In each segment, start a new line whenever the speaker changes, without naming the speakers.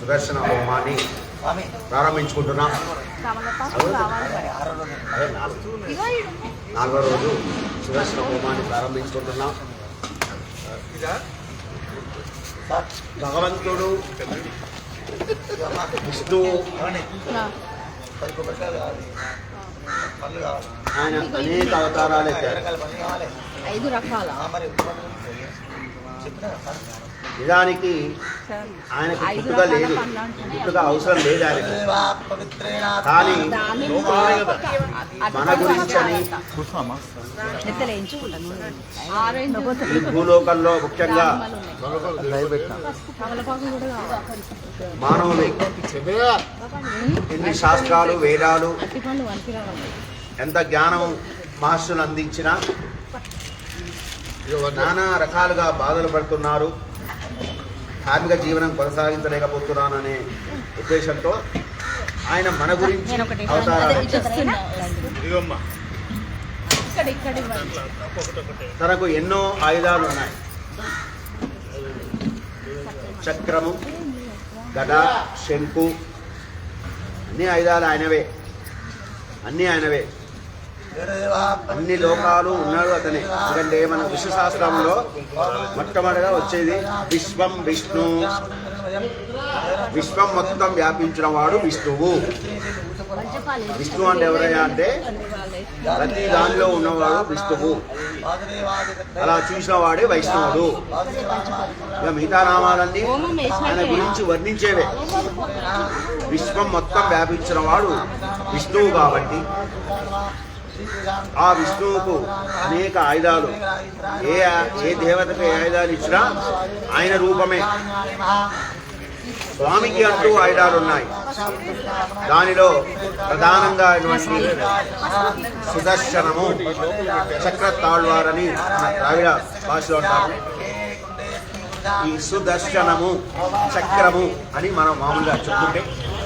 సుదర్శన హోమాన్ని ప్రారంభించుకుంటున్నాం. నాలుగు. రోజు సుదర్శన హోమాన్ని ప్రారంభించుకుంటున్నాం. భగవంతుడు విష్ణువు. ఆయన అనేక అవతారాలు
ఐదు రకాల.
నిజానికి. ఆయనకు పుట్టుక లేదు. పుట్టుక అవసరం లేదు ఆయనకు. కానీ మన గురించి ఈ భూలోకంలో ముఖ్యంగా మానవులు ఎన్ని శాస్త్రాలు వేదాలు ఎంత జ్ఞానం మహర్షులు అందించినా నానా రకాలుగా బాధలు పడుతున్నారు. కార్మిక జీవనం కొనసాగించలేకపోతున్నాననే ఉద్దేశంతో ఆయన మన గురించి. తనకు ఎన్నో ఆయుధాలు ఉన్నాయి. చక్రము గద శంకు అన్ని ఆయుధాలు ఆయనవే. అన్ని ఆయనవే. అన్ని లోకాలు ఉన్నాడు అతనే. ఎందుకంటే మన విశ్వశాస్త్రంలో మొట్టమొదటిగా వచ్చేది విశ్వం విష్ణు. విశ్వం మొత్తం వ్యాపించిన వాడు విష్ణువు. విష్ణు అంటే ఎవరయ్యా అంటే ప్రతి దానిలో ఉన్నవాడు విష్ణువు. అలా చూసిన వాడే వైష్ణవుడు. ఇక మిగతా నామాలన్నీ ఆయన గురించి వర్ణించేవే. విశ్వం మొత్తం వ్యాపించిన వాడు విష్ణువు కాబట్టి. ఆ విష్ణువుకు అనేక ఆయుధాలు. ఏ ఏ దేవతకు ఏ ఆయుధాలు ఇచ్చినా ఆయన రూపమే. స్వామికి అంటూ ఆయుధాలు ఉన్నాయి దానిలో ప్రధానంగా అయినటువంటి సుదర్శనము చక్ర తాళ్వారని మన ద్రావిడ భాషలో అంటారు. ఈ సుదర్శనము చక్రము అని మనం మామూలుగా చెప్పుకుంటే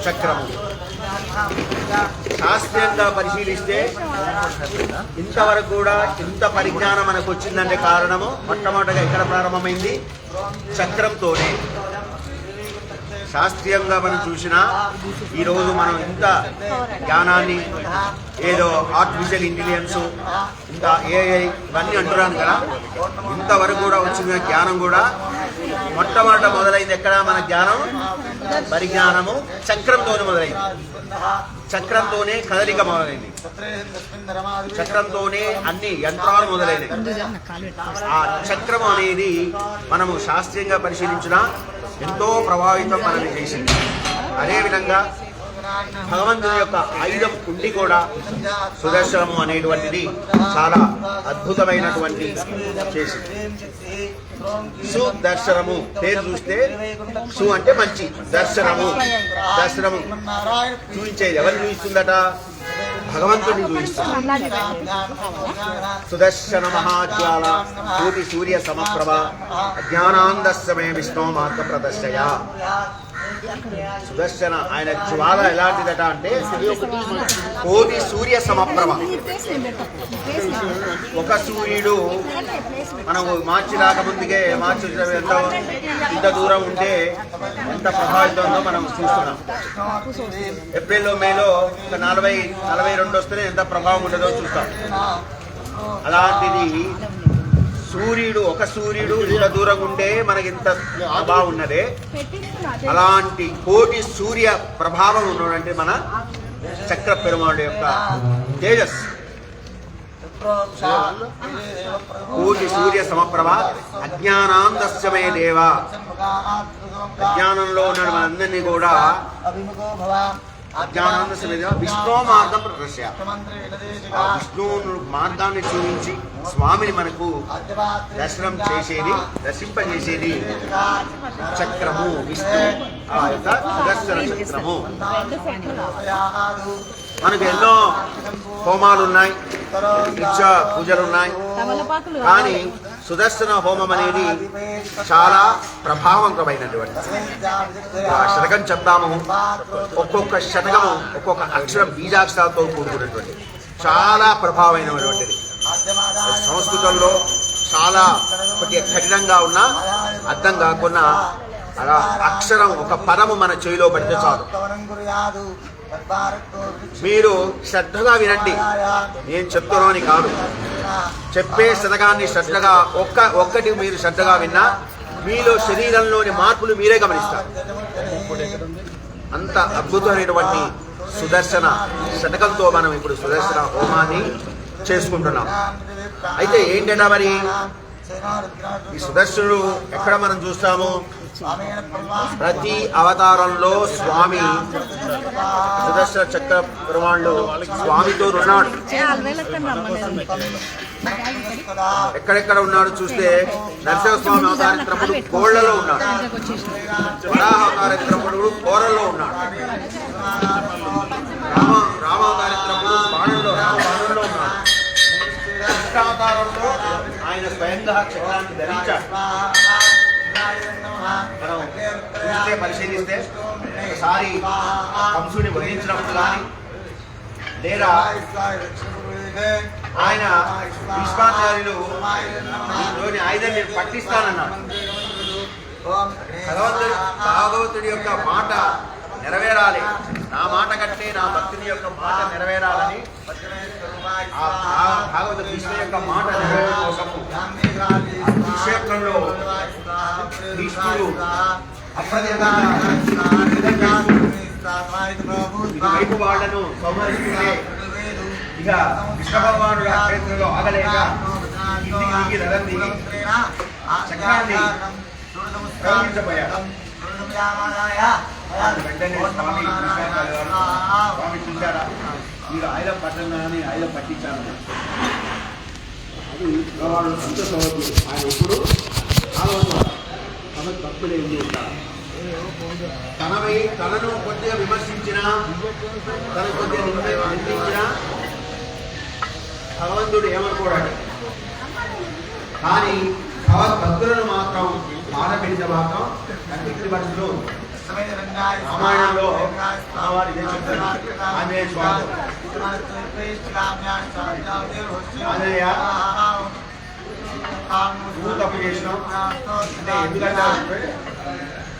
చక్రము. శాస్త్రీయంగా పరిశీలిస్తే ఇంతవరకు కూడా ఇంత పరిజ్ఞానం మనకు వచ్చిందంటే కారణము. మొట్టమొదటిగా ఎక్కడ ప్రారంభమైంది? చక్రంతోనే. శాస్త్రీయంగా మనం చూసినా ఈరోజు మనం ఇంత జ్ఞానాన్ని ఏదో ఆర్టిఫిషియల్ ఇంటెలిజెన్స్ ఇంకా ఏఐ ఇవన్నీ అంటున్నాను కదా. ఇంతవరకు కూడా వచ్చిన జ్ఞానం కూడా మొట్టమొదట మొదలైంది ఎక్కడ? మన జ్ఞానం పరిజ్ఞానము చక్రంతోనే మొదలైంది. చక్రంతోనే కదలిక మొదలైంది. చక్రంతోనే అన్ని యంత్రాలు మొదలైనవి. ఆ చక్రం అనేది మనము శాస్త్రీయంగా పరిశీలించిన ఎంతో ప్రభావితం మనల్ని చేసింది. అదేవిధంగా భగవంతుని యొక్క ఆయుధం ఉండి కూడా సుదర్శనము అనేటువంటిది చాలా అద్భుతమైనటువంటి చేసింది సుదర్శనము పేరు చూస్తే సు అంటే మంచి. దర్శనము దర్శనము. చూపించేది ఎవరు చూపిస్తుందట భగవంతుడిని చూపిస్తుంది సుదర్శన మహాజ్వాల కోటి సూర్య సమప్రభ అజ్ఞానాందస్సమే విష్ణు మార్గ ప్రదర్శయ. సుదర్శన ఆయన జ్వాల ఎలాంటిదట అంటే కోటి సూర్య సమప్రభ. ఒక సూర్యుడు మనం మార్చి రాకముందుకే మార్చి ఎంత ఇంత దూరం ఉంటే ఎంత ప్రభావితంతో మనం చూస్తున్నాం. ఏప్రిల్లో మేలో ఒక నలభై నలభై రెండు వస్తేనే ఎంత ప్రభావం ఉండదో చూస్తాం. అలాంటిది సూర్యుడు ఒక సూర్యుడు ఇంత దూరం ఉండే మనకి ఇంత ప్రభావం ఉన్నదే. అలాంటి కోటి సూర్య ప్రభావం ఉన్నటువంటి మన చక్ర పెరుమాడు యొక్క తేజస్. కోటి సూర్య సమప్రభ అజ్ఞానాందస్యమే దేవ. అజ్ఞానంలో ఉన్న మనందరినీ కూడా. అజ్ఞానాందస్యమే దేవ విష్ణు మార్గం ప్రదర్శ ఆ విష్ణువు మార్గాన్ని చూపించి స్వామిని మనకు దర్శనం చేసేది దర్శింపజేసేది చక్రము విష్ణు ఆ యొక్క చక్రము. మనకు ఎన్నో హోమాలు ఉన్నాయి నిత్య పూజలు ఉన్నాయి. కానీ సుదర్శన హోమం అనేది చాలా ప్రభావవంతమైనటువంటి ఆ శతకం చెప్తాము. ఒక్కొక్క శతకము ఒక్కొక్క అక్షరం బీజాక్షరాలతో కూడుకున్నటువంటి చాలా ప్రభావమైనటువంటిది సంస్కృతంలో చాలా కొద్దిగా కఠినంగా ఉన్న అర్థం కాకుండా అలా అక్షరం ఒక పదము మన చేయిలో పడితే చాలు. మీరు శ్రద్ధగా వినండి. నేను చెప్తున్నాను కాదు. చెప్పే శతకాన్ని శ్రద్ధగా ఒక్క ఒక్కటి మీరు శ్రద్ధగా విన్నా మీలో శరీరంలోని మార్పులు మీరే గమనిస్తారు. అంత అద్భుతమైనటువంటి సుదర్శన శతకంతో మనం ఇప్పుడు సుదర్శన హోమాన్ని చేసుకుంటున్నాం. అయితే ఏంటంటే మరి ఈ సుదర్శనుడు ఎక్కడ మనం చూస్తాము? ప్రతి అవతారంలో స్వామి సుదర్శన చక్ర పెరుమాళ్ళు స్వామితో ఉన్నాడు. ఎక్కడెక్కడ ఉన్నాడు చూస్తే నరసింహస్వామి అవతారిత్రముడు కోళ్ళలో ఉన్నాడు. వరాహ అవతారిత్రముడు కోరల్లో ఉన్నాడు. రామ రామావతారిత్రముడు బాణంలో రామ బాణంలో ఉన్నాడు. కృష్ణావతారంలో ఆయన స్వయంగా చక్రాన్ని ధరించాడు. మనం చూస్తే పరిశీలిస్తే ఒకసారి కంసుని వహించినప్పుడు కానీ లేదా ఆయన విశ్వాచార్యులు లోని ఆయుధం నేను పట్టిస్తానన్నాడు భగవంతుడు భాగవతుడి యొక్క మాట నెరవేరాలి. నా మాట కంటే నా భక్తుని యొక్క మాట నెరవేరాలని ఆ భా- భాగవత యొక్క మాట నెరవేరడం కోసము కురుక్షేత్రంలో భీష్ముడు ఇటువైపు వాళ్ళను సంహరిస్తుంటే ఇక కృష్ణ భగవానుడు ఆ ఆగలేక ఇంటికి రథం దిగి చక్రాన్ని ప్రయోగించబోయాడు వెంటనే స్వామి స్వామి చూశారా? మీరు ఆయుధం పట్టణాన్ని ఆయుధం పట్టించాను అది భగవానుడు సంతోషం ఆయన ఇప్పుడు ఆలోచన తమ భక్తులే ఉండి ఉంటారు తనపై తనను కొద్దిగా విమర్శించిన తన కొద్దిగా నింద- నిందించిన భగవంతుడు ఏమనుకోడాడు కానీ భగవద్ భక్తులను మాత్రం పెడితే మాత్రం మనసులో ఉంది. రామాయణంలో స్వామి. ఆంజనేయ. నువ్వు తప్పు చేసినావు అంటే ఎందుకంటే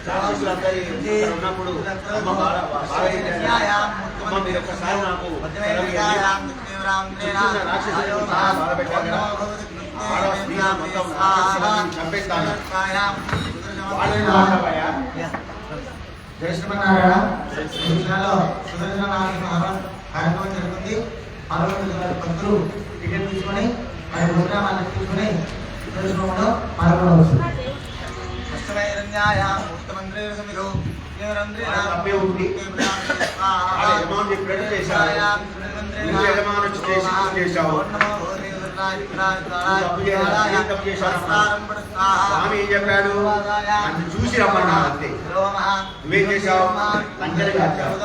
రాక్షసులందరూ ఇక్కడ ఉన్నప్పుడు అమ్మ బాధ బాధ ఏంటంటే, అమ్మ మీరు ఒక్కసారి నాకు సెలవు ఇవ్వండి. చుట్టూ రాక్షసులను చాలా బాధ పెట్టారు కదా ఆడ స్త్రీలను మొత్తం రాక్షసులను చంపేస్తాను వాళ్ళని మాట్లాడబోయా
జయ శ్రీమన్నారాయణ ఈ జిల్లాలో సుదర్శన నారాయణ కార్యక్రమం జరుగుతుంది పాల్గొన్న గారి భక్తులు టికెట్ తీసుకొని ఆయన ప్రోగ్రామాన్ని తీసుకొని
స్వామి ఏం చెప్పాడు చూసి రమ్మన్నా అంతే నువ్వేం చేశావు లంకెలు కాచావు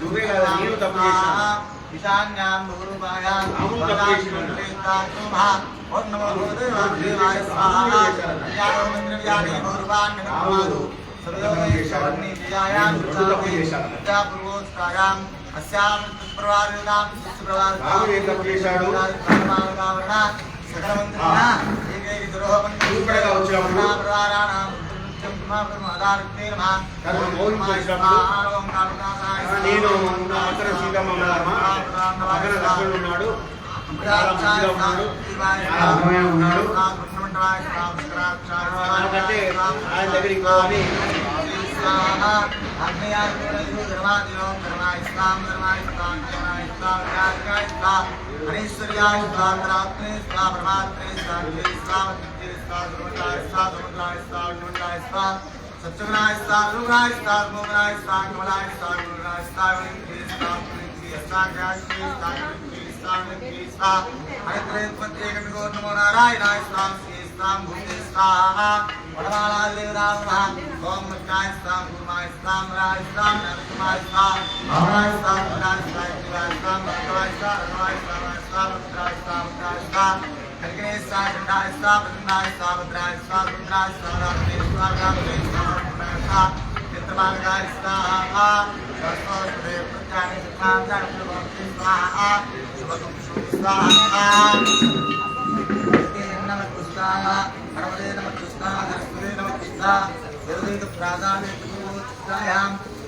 నువ్వే కదా, నేను తప్పు చేశాను. రాముడు తప్పు చేసినాడు. రాముడు తప్పు చేశాడు. నేను రెండు తప్పు చేశాను. రాముడు ఏం తప్పు చేశాడు? చూపడగా వచ్చినప్పుడు తనను మోహించేసినప్పుడు నేను నా పక్కన సీతమ్మ లక్ష్మణుడు ఉన్నాడు. ఉన్నాడు. ఆయన దగ్గరికి పోవాలి.
हरेश्वर्याय स्वातरात्रे स्वा परमात्रे स्वात्रे स्वावत्ये स्वासुमताय स्वासुमताय स्वागुणाय स्वा सच्चगुणाय स्वागुणाय स्वागुणाय स्वागुणाय स्वागुणाय स्वागुणाय स्वागुणाय स्वागुणाय स्वागुणाय हरित्रेत्पत्येकमिको नमो नारायणाय स्वां श्रीस्तां भूते स्वाहा वडवालादेवरामः ॐ मुष्टाय स्वां गुरुमाय स्वां राय स्वां नरसिंहाय स्वां भवनाय स्वां पुनाय स्वाय భద్రాయ స్థా హరిగణే స్థా ఖండాయ స్థా భద్రాయ స్థా భద్రాయ స్థా భద్రాయ స్థా రామే స్థా రామే స్థా రామే స్థా చిత్రమార్గాయ స్థా సరస్వతే ప్రత్యాని స్థా భక్తి స్వాహా శుభకం స్వాహా నమః స్వాహా పరమదే నమః స్వాహా సరస్వతే నమః सा यद्वेद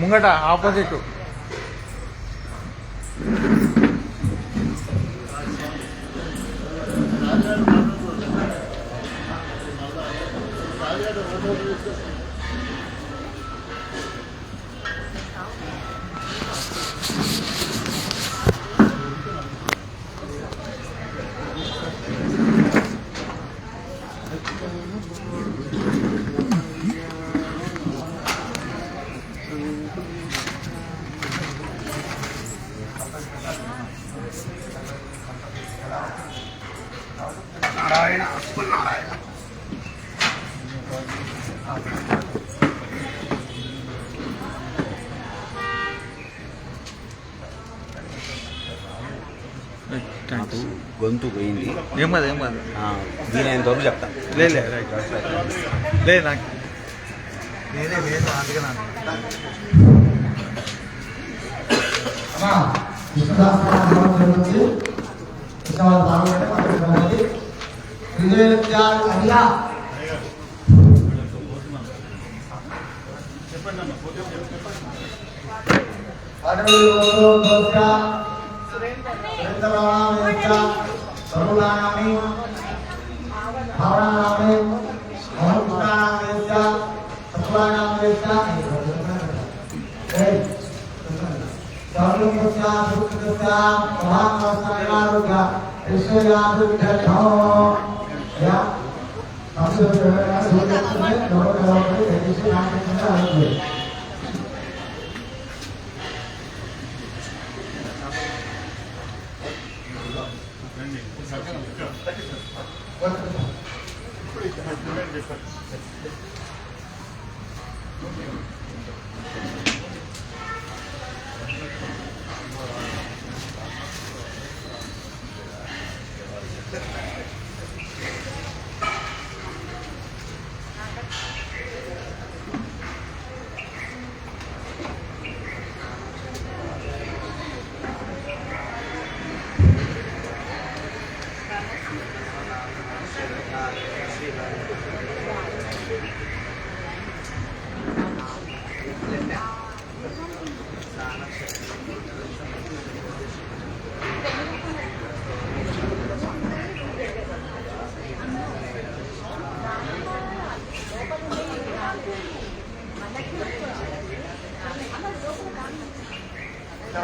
ముంగట ఆపోజిట్.
నాకు గొంతు పోయింది.
ఏం కాదు ఏం కాదు.
వరకు చెప్తా.
లేదు లేదు నాకు. నేనే లేదు అందుకే నాకు.
విశ్వాసం జరుగుతుంది విశ్వాసం బాగుంటే మనకి విజయాలు అయ్యా అడవిలో దోష సురేంద్రనామేశ్వర సర్వనామి భావనామి మహోత్సవామేశ్వర 行啊啊所有人来直播间准备走一走可以点击收藏点击下一集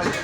Thank you.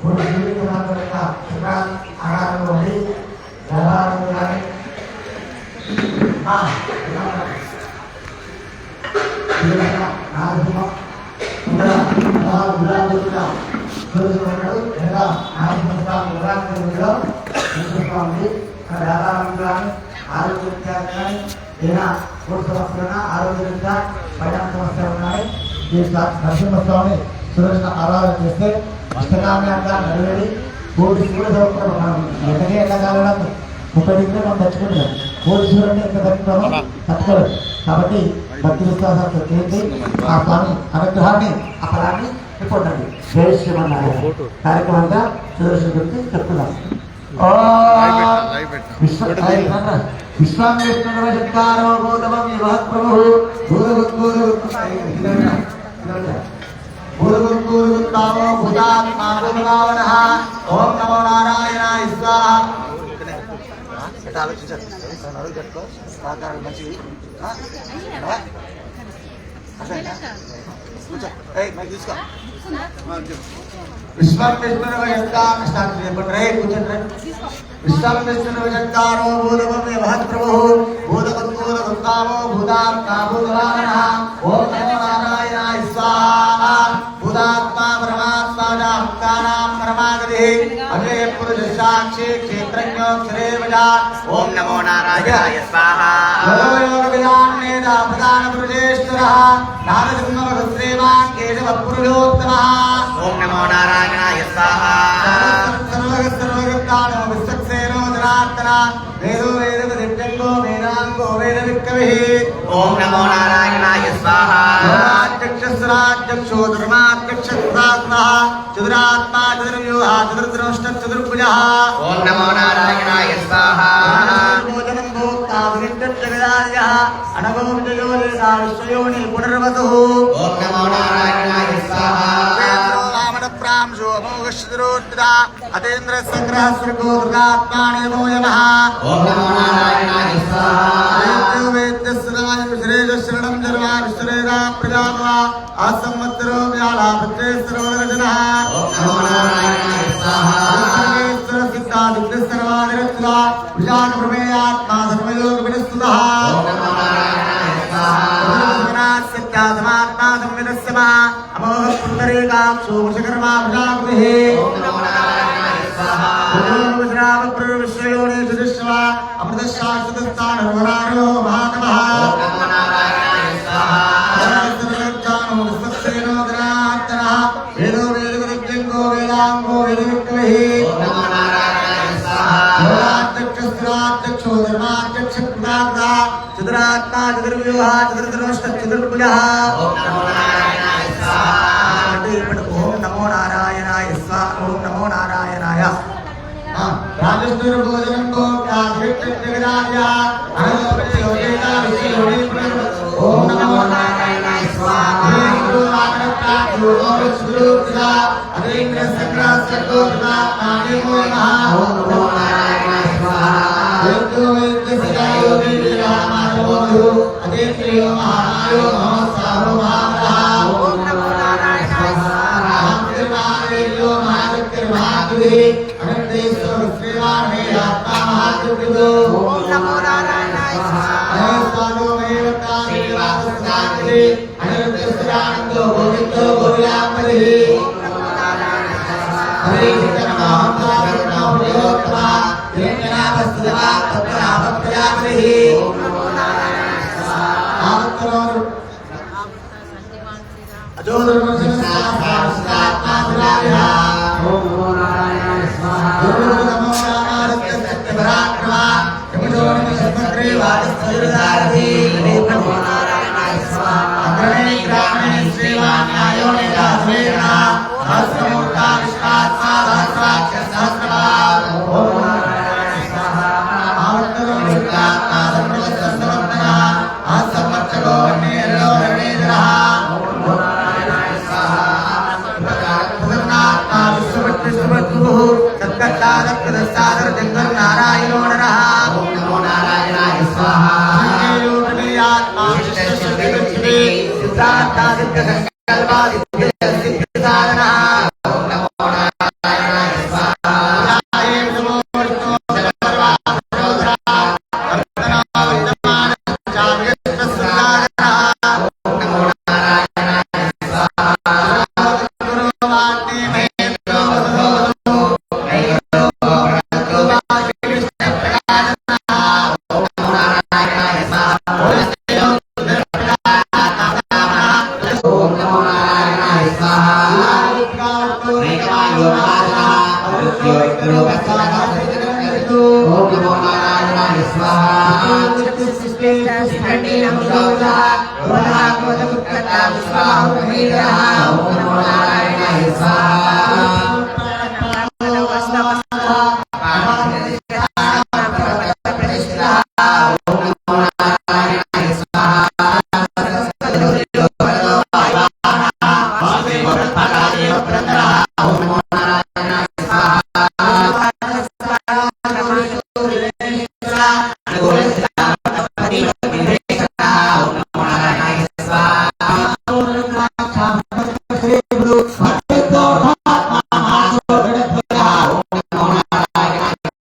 మా పేరు పిలుస్తాను పిలుస్తాను శ్రీకాయ
ఓకే
నరసింహస్వామి సురక్ష ఆరాధన చేస్తే అష్టకామ్యాంగా నెరవేరి కోటి సూర్య సంవత్సరం మనం ఎంతకే ముప్పై డిగ్రీ మనం తెచ్చుకుంటాం కోటి సూర్యుని ఎంత తగ్గుతామో తట్టుకోలేదు కాబట్టి భక్తి విశ్వాసాలతో చేసి ఆ స్వామి అనుగ్రహాన్ని ఆ ఫలాన్ని ఇవ్వండి జై కార్యక్రమంగా సుదర్శన గురించి చెప్తున్నాం విశ్వామిష్ణురో గౌతమం ప్రభు భూతగురుతావో భూతాత్మావన ఓం నమో నారాయణ స్వాహ ఆలోచించారు చెప్పుకో సహకారం మంచిది తీసుకో విశ్వామిష్ణుర్వజత్కారో భూతభవ్య మహత్ప్రభు భూతపత్కూలదుర్గామో భూతాత్మాభూతవాహన ఓం నమో నారాయణాయ స్వాహా భూతాత్మా పరమాత్మా భక్తానాం పరమాగతి అవ్యయ పురుష సాక్షి క్షేత్రజ్ఞో క్షరేవజా
ఓం నమో నారాయణాయ స్వాహ.
ప్రధాన పురుషేశ్వర. నారసింహశ్రీమాన్ కేశవ పురుషోత్తమ.
ఓం నమో నారాయణాయ స్వాహ.
సర్వగత్తానో విశ్వక్సేనో జనార్దన. వేదో
ఓం నమో నారాయణాయ స్వాహ.
ధర్మాధ్యక్షస్వరాధ్యక్షో ధర్మాధ్యక్షస్వరాత్మ చతురాత్మా చతుర్వ్యూహ చతుర్ద్రోష్ట చతుర్భుజ
ఓం నమో నారాయణాయ స్వాహ.
భోజనం భోక్తా అనగో విజయో పునర్వతు
ఓం నమో నారాయణాయ స్వాహ.
అతేంద్ర సంగ్రహ దుర్గాత్మాని నమో నమః
ఓం నమో నారాయణాయ స్వాహ
వేద్యస్రాయ శ్రేయ శరణం జర్వా విశ్వరేదా ప్రజామ ఆసంవత్సరో వ్యాళా భద్రే సర్వదర్శన
ఓం నమో నారాయణాయ స్వాహ
సర్వేశ్వర సిద్ధా దివ్య పుండరీకాక్షో వృషకర్మా ప్రజాపతి
ఓం నమో నారాయణాయ స్వాహ
అమృతశాశ్వతస్థానో మహాకమః
ఓం
भोजन को प्राधित
जगदाया भगवती होने का
विषय होने पर ओम नमो नारायणाय स्वाहा
गुरु आकर प्राप्त हो
और शुरू किया अधिक संग्रह सको ना आगे हो नहा ओम नमो नारायणाय स्वाहा यज्ञो यज्ञ सदायो विद्या माधव गुरु अधिक यो महायो नमः सर्वभावः ओम नमो नारायणाय स्वाहा हम कृपा यो महाकृपा कृति अनंतेश्वर परिवार में आत्मा महादुख दो ओम नमो नारायणाय स्वाहा स्वानो में बता सेवा सुखाग्रे अनंत सुरानंद गोविंद गोविलापले ओम नमो नारायणाय स्वाहा हरे कृष्ण महाभारत नवयोत्तमा कृष्णा वस्तुवा तत्रा भक्त्याग्रे ओम नमो नारायणाय स्वाहा आत्मन अजोधर्म संस्था सात्मा सुराया ओम नमो नारायणाय स्वाहा నమో నారాయణాయ సహస్రమా Calvary สาธุ